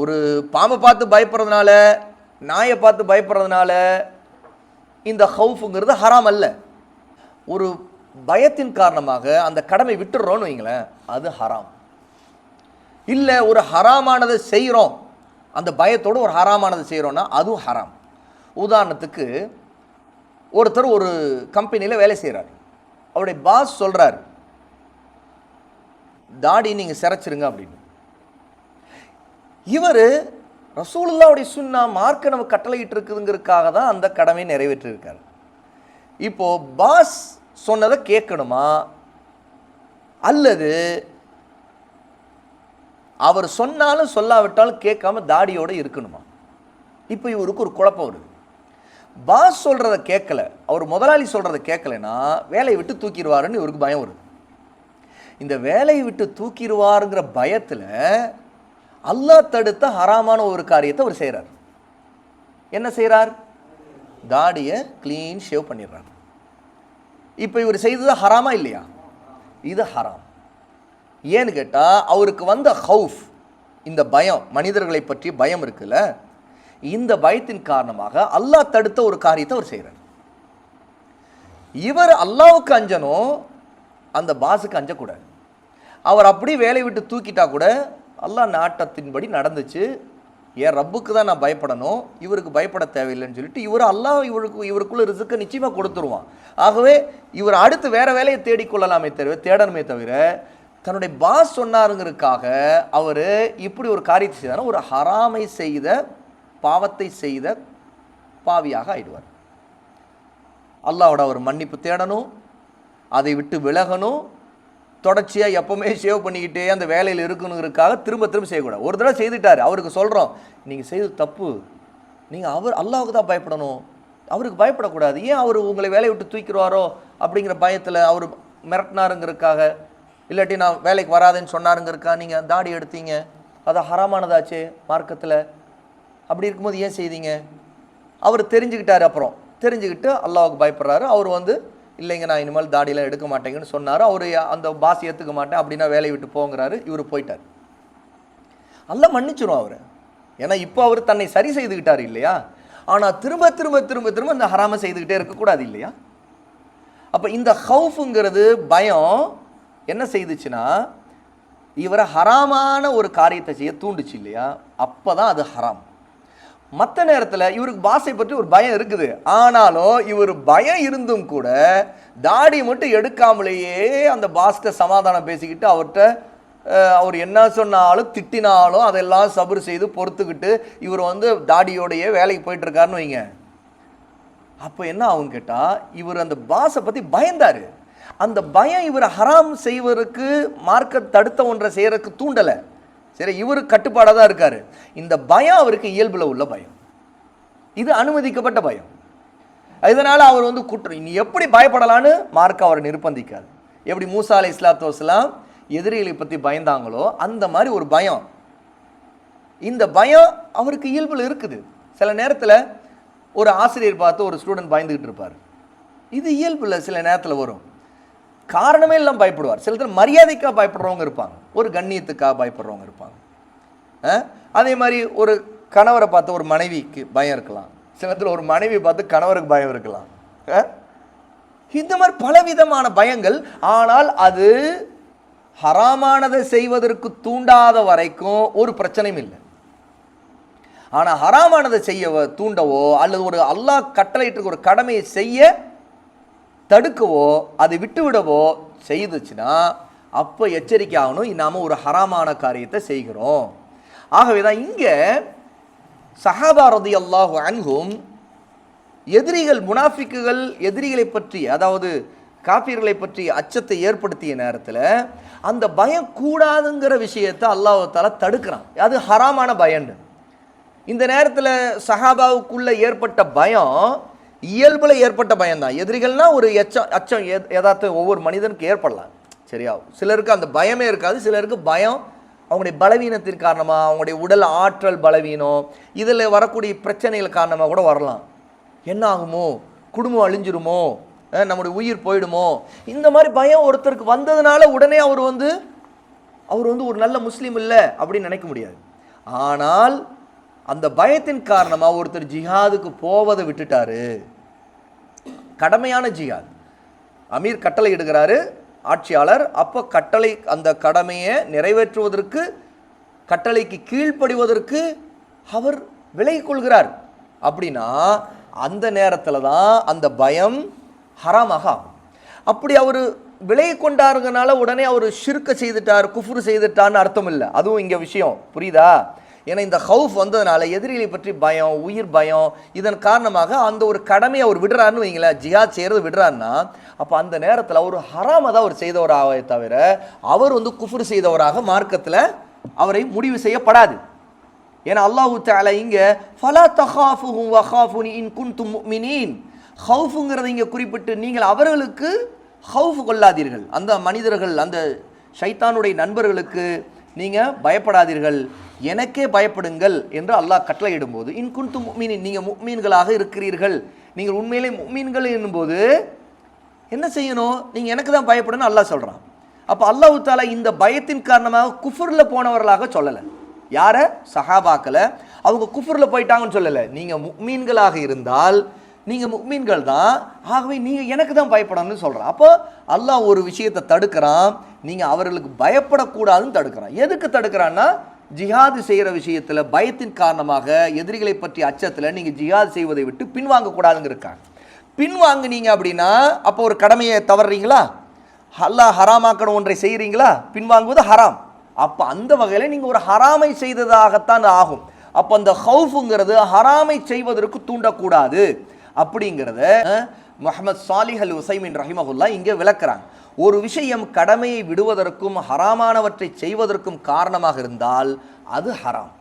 ஒரு பாம்பை பார்த்து பயப்படுறதுனால நாயை பார்த்து பயப்படுறதுனால இந்த ஹவுஃபுங்கிறது ஹராம் அல்ல. ஒரு பயத்தின் காரணமாக அந்த கடமை விட்டுடுறோன்னு வைங்களேன் அது ஹராம். இல்லை ஒரு ஹராமானதை செய்கிறோம் அந்த பயத்தோடு ஒரு ஹராமானதை செய்கிறோன்னா அதுவும் ஹராம். உதாரணத்துக்கு ஒருத்தர் ஒரு கம்பெனியில் வேலை செய்கிறார் அவருடைய பாஸ் சொல்கிறார் தாடி நீங்கள் சிரைச்சிருங்க அப்படின்னு. இவர் ரசூலுல்லாவுடைய சுன்னா மார்க்க நம்ம கட்டளையிட்டு இருக்குதுங்கிறதுக்காக தான் அந்த கடமையை நிறைவேற்றிருக்கார் இப்போ பாஸ் சொன்னதை கேட்கணுமா? அல்லது அவர் சொன்னாலும் சொல்லாவிட்டாலும் கேட்காம தாடியோடு இருக்கணுமா? இப்போ இவருக்கு ஒரு குழப்பம் வருது. பாஸ் சொல்கிறத கேட்கல அவர் முதலாளி சொல்கிறத கேட்கலைன்னா வேலையை விட்டு தூக்கிடுவாருன்னு இவருக்கு பயம் வருது. இந்த வேலையை விட்டு தூக்கிடுவாருங்கிற பயத்தில் அல்லாஹ் தடுத்த ஹராமான ஒரு காரியத்தை அவர் செய்கிறார் என்ன செய்கிறார் தாடியை க்ளீன் ஷேவ் பண்ணிடுறார். இப்போ இவர் செய்தது ஹராமா இல்லையா? இது ஹராம். ஏன்னு கேட்டால் அவருக்கு வந்த ஹவுஃப் இந்த பயம் மனிதர்களை பற்றி பயம் இருக்குல்ல இந்த பயத்தின் காரணமாக அல்லாஹ் தடுத்த ஒரு காரியத்தை அவர் செய்கிறார் இவர் அல்லாவுக்கு அஞ்சனும் அந்த பாஸுக்கு அஞ்சக்கூடாது. அவர் அப்படி வேலையை விட்டு தூக்கிட்டா கூட அல்லாஹ் நாட்டத்தின்படி நடந்துச்சு. என் ரப்புக்கு தான் நான் பயப்படணும். இவருக்கு பயப்பட தேவையில்லைன்னு சொல்லிட்டு இவர் அல்லாஹ் இவருக்கு இவருக்குள்ளே ரிசுக்கை நிச்சயமாக கொடுத்துருவான். ஆகவே இவர் அடுத்து வேறு வேலையை தேடிக்கொள்ளலாமே தவிர தேடணுமே தவிர தன்னுடைய பாஸ் சொன்னாருங்கிறதுக்காக அவர் இப்படி ஒரு காரியத்தை செய்தார். ஒரு ஹராமை செய்த பாவத்தை செய்த பாவியாக ஆயிடுவார். அல்லாவோட அவர் மன்னிப்பு தேடணும். அதை விட்டு விலகணும். தொடர்ச்சியாக எப்போவுமே சேவ் பண்ணிக்கிட்டே அந்த வேலையில் இருக்கணுங்கிறதுக்காக திரும்ப திரும்ப செய்யக்கூடாது. ஒரு தடவை செய்துட்டார். அவருக்கு சொல்கிறோம் நீங்கள் செய்தது தப்பு. நீங்கள் அவர் அல்லாவுக்கு தான் பயப்படணும். அவருக்கு பயப்படக்கூடாது. ஏன் அவர் உங்களை வேலையை விட்டு தூக்கிடுவாரோ? அப்படிங்கிற பயத்தில் அவர் மிரட்டினாருங்கிறதுக்காக இல்லாட்டி நான் வேலைக்கு வராதுன்னு சொன்னாருங்கிறக்கா நீங்கள் தாடி எடுத்தீங்க? அது ஹராமானதாச்சே மார்க்கத்தில். அப்படி இருக்கும்போது ஏன் செய்தீங்க? அவர் தெரிஞ்சுக்கிட்டார் அப்புறம். தெரிஞ்சுக்கிட்டு அல்லாவுக்கு பயப்படுறாரு. அவர் வந்து இல்லைங்க நான் இனிமேல் தாடியெல்லாம் எடுக்க மாட்டேங்கன்னு சொன்னார். அவர் அந்த பாஸ் ஏற்றுக்க மாட்டேன் அப்படின்னா வேலையை விட்டு போங்கிறாரு. இவர் போயிட்டார். நல்லா மன்னிச்சிரும் அவர். ஏன்னா இப்போ அவர் தன்னை சரி செய்துக்கிட்டார் இல்லையா? ஆனால் திரும்ப திரும்ப திரும்ப திரும்ப இந்த ஹராம செய்துக்கிட்டே இருக்கக்கூடாது இல்லையா? அப்போ இந்த ஹவுஃபுங்கிறது பயம் என்ன செய்துச்சுன்னா இவரை ஹராமான ஒரு காரியத்தை செய்ய தூண்டுச்சு இல்லையா? அப்போ தான் அது ஹராம். மற்ற நேரத்தில் இவருக்கு பாசை பற்றி ஒரு பயம் இருக்குது. ஆனாலும் இவர் பயம் இருந்தும் கூட தாடி மட்டும் எடுக்காமலேயே அந்த பாஸ்கிட்ட சமாதானம் பேசிக்கிட்டு அவர்கிட்ட அவர் என்ன சொன்னாலும் திட்டினாலும் அதெல்லாம் சபர் செய்து பொறுத்துக்கிட்டு இவர் வந்து தாடியோடையே வேலைக்கு போயிட்டுருக்காருன்னு வைங்க. அப்போ என்ன ஆகும் கேட்டால் இவர் அந்த பாஸை பற்றி பயந்தார். அந்த பயம் இவர் ஹராம் செய்வதற்கு மார்க்க தடுத்த ஒன்றை செய்கிறதுக்கு தூண்டலை. சரி இவர் கட்டுப்பாடாக தான் இருக்கார். இந்த பயம் அவருக்கு இயல்பில் உள்ள பயம். இது அனுமதிக்கப்பட்ட பயம். இதனால் அவர் வந்து குற்றம் நீ எப்படி பயப்படலான்னு மார்க் அவரை நிர்பந்திக்காது. எப்படி மூசா அலை இஸ்லாத்து வஸ்லாம் எதிரிகளை பற்றி பயந்தாங்களோ அந்த மாதிரி ஒரு பயம். இந்த பயம் அவருக்கு இயல்பில் இருக்குது. சில நேரத்தில் ஒரு ஆசிரியர் பார்த்து ஒரு ஸ்டூடெண்ட் பயந்துக்கிட்டு இருப்பார். இது இயல்பில் சில நேரத்தில் வரும். காரணமே இல்லாமல் பயப்படுவார். சில பேர் மரியாதைக்காக பயப்படுறவங்க இருப்பாங்க. ஒரு கண்ணியத்துக்காக பயப்படுறவங்க இருப்பாங்க. அதே மாதிரி ஒரு கணவரை பார்த்து ஒரு மனைவிக்கு பயம் இருக்கலாம். சில நேரத்தில் ஒரு மனைவி பார்த்து கணவருக்கு பயம் இருக்கலாம். இந்த மாதிரி பலவிதமான பயங்கள். ஆனால் அது ஹராமானதை செய்வதற்கு தூண்டாத வரைக்கும் ஒரு பிரச்சனையும் இல்லை. ஆனால் ஹராமானதை செய்ய தூண்டவோ அல்லது ஒரு அல்லாஹ் கட்டளையிட்டு ஒரு கடமையை செய்ய தடுக்கவோ அதை விட்டுவிடவோ செய்துச்சுன்னா அப்போ எச்சரிக்கை ஆகணும். நாம் ஒரு ஹராமான காரியத்தை செய்கிறோம். ஆகவே தான் இங்கே சகாபாரதி அல்லாஹு அன்கும் எதிரிகள் முனாஃபிக்குகள் எதிரிகளை பற்றி அதாவது காப்பீர்களை பற்றி அச்சத்தை ஏற்படுத்திய நேரத்தில் அந்த பயம் கூடாதுங்கிற விஷயத்தை அல்லாஹால தடுக்கிறான். அது ஹராமான பயன்னு இந்த நேரத்தில் சஹாபாவுக்குள்ளே ஏற்பட்ட பயம் இயல்பில் ஏற்பட்ட பயம்தான். எதிரிகள்னா ஒரு எச்சம் அச்சம் எ- ஒவ்வொரு மனிதனுக்கு ஏற்படலாம். சரியா? சிலருக்கு அந்த பயமே இருக்காது. சிலருக்கு பயம் அவங்களுடைய பலவீனத்தின் காரணமாக அவங்களுடைய உடல் ஆற்றல் பலவீனம் இதில் வரக்கூடிய பிரச்சனைகள் காரணமாக கூட வரலாம். என்ன ஆகுமோ? குடும்பம் அழிஞ்சிருமோ? நம்முடைய உயிர் போயிடுமோ? இந்த மாதிரி பயம் ஒருத்தருக்கு வந்ததுனால உடனே அவர் வந்து அவர் வந்து ஒரு நல்ல முஸ்லீம் இல்லை அப்படின்னு நினைக்க முடியாது. ஆனால் அந்த பயத்தின் காரணமாக ஒருத்தர் ஜிஹாதுக்கு போவதை விட்டுட்டாரு. கடமையான ஜிஹாத். அமீர் கட்டளை இடுகிறாரு ஆட்சியாளர். அப்போ கட்டளை அந்த கடமையை நிறைவேற்றுவதற்கு கட்டளைக்கு கீழ்ப்படிவதற்கு அவர் விலகி கொள்கிறார். அப்படின்னா அந்த நேரத்தில் தான் அந்த பயம் ஹராமாக ஆகும். அப்படி அவர் விலகி கொண்டாருங்கனால உடனே அவர் ஷிர்க்க செய்துட்டார் குஃபுரு செய்துட்டார்னு அர்த்தம் இல்லை. அதுவும் இங்கே விஷயம். புரியுதா? ஏன்னா இந்த ஹவுஃப் வந்ததுனால எதிரிகளை பற்றி பயம் உயிர் பயம் இதன் காரணமாக அந்த ஒரு கடமையை அவர் விடுறாருன்னு வைங்களேன் ஜிஹாத் செய்கிறது விடுறாருன்னா அப்போ அந்த நேரத்தில் அவர் ஹராமை தான் அவர் செய்தவராக தவிர அவர் வந்து குஃபுர் செய்தவராக மார்க்கத்தில் அவரை முடிவு செய்யப்படாது. ஏன்னா அல்லாஹு தாலா இங்கே ஃபலா தஹாஃபுஹும் வஹாஃபுனி இன் குன்தும் முஃமினீன். ஹவுஃபுங்கிறத இங்கே குறிப்பிட்டு நீங்கள் அவர்களுக்கு ஹவுஃப் கொள்ளாதீர்கள். அந்த மனிதர்கள் அந்த ஷைத்தானுடைய நண்பர்களுக்கு நீங்கள் பயப்படாதீர்கள். எனக்கே பயப்படுங்கள் என்று அல்லாஹ் கட்டளையிடும்போது இன் குன்தும் முக்மீனின் நீங்கள் முக்மீன்களாக இருக்கிறீர்கள். நீங்கள் உண்மையிலே முக்மீன்கள் என்னும்போது என்ன செய்யணும்? நீங்கள் எனக்கு தான் பயப்படணும் அல்லாஹ் சொல்கிறான் அப்போ அல்லாஹு தாலா இந்த பயத்தின் காரணமாக குஃபுரில் போனவர்களாக சொல்லலை. யாரை? சஹாபாக்களை. அவங்க குஃபரில் போயிட்டாங்கன்னு சொல்லலை. நீங்கள் முக்மீன்களாக இருந்தால் நீங்கள் முக்மீன்கள் தான். ஆகவே நீங்கள் எனக்கு தான் பயப்படணும்னு சொல்கிறான் அப்போ அல்லாஹ் ஒரு விஷயத்தை தடுக்கிறான். நீங்கள் அவர்களுக்கு பயப்படக்கூடாதுன்னு தடுக்கிறான். எதுக்கு தடுக்கிறான்னா ஜிஹாது செய்கிற விஷயத்தில் பயத்தின் காரணமாக எதிரிகளை பற்றிய அச்சத்தில் நீங்கள் ஜிஹாது செய்வதை விட்டு பின்வாங்கக்கூடாதுங்க இருக்காங்க பின்வாங்குனீங்க அப்படின்னா அப்போ ஒரு கடமையை தவறுறீங்களா? அல்லாஹ் ஹராமாக்கணும் ஒன்றை செய்கிறீங்களா பின்வாங்குவது ஹராம். அப்போ அந்த வகையில் நீங்கள் ஒரு ஹராமை செய்ததாகத்தான் ஆகும். அப்போ அந்த ஹவுஃபுங்கிறது ஹராமை செய்வதற்கு தூண்டக்கூடாது. அப்படிங்கிறத முகமது சாலிஹ் அல் உசைமின் ரஹிமகுல்லா இங்கே விளக்குறாங்க. ஒரு விஷயம் கடமையை விடுவதற்கும் ஹராமானவற்றை செய்வதற்கும் காரணமாக இருந்தால் அது ஹராம்.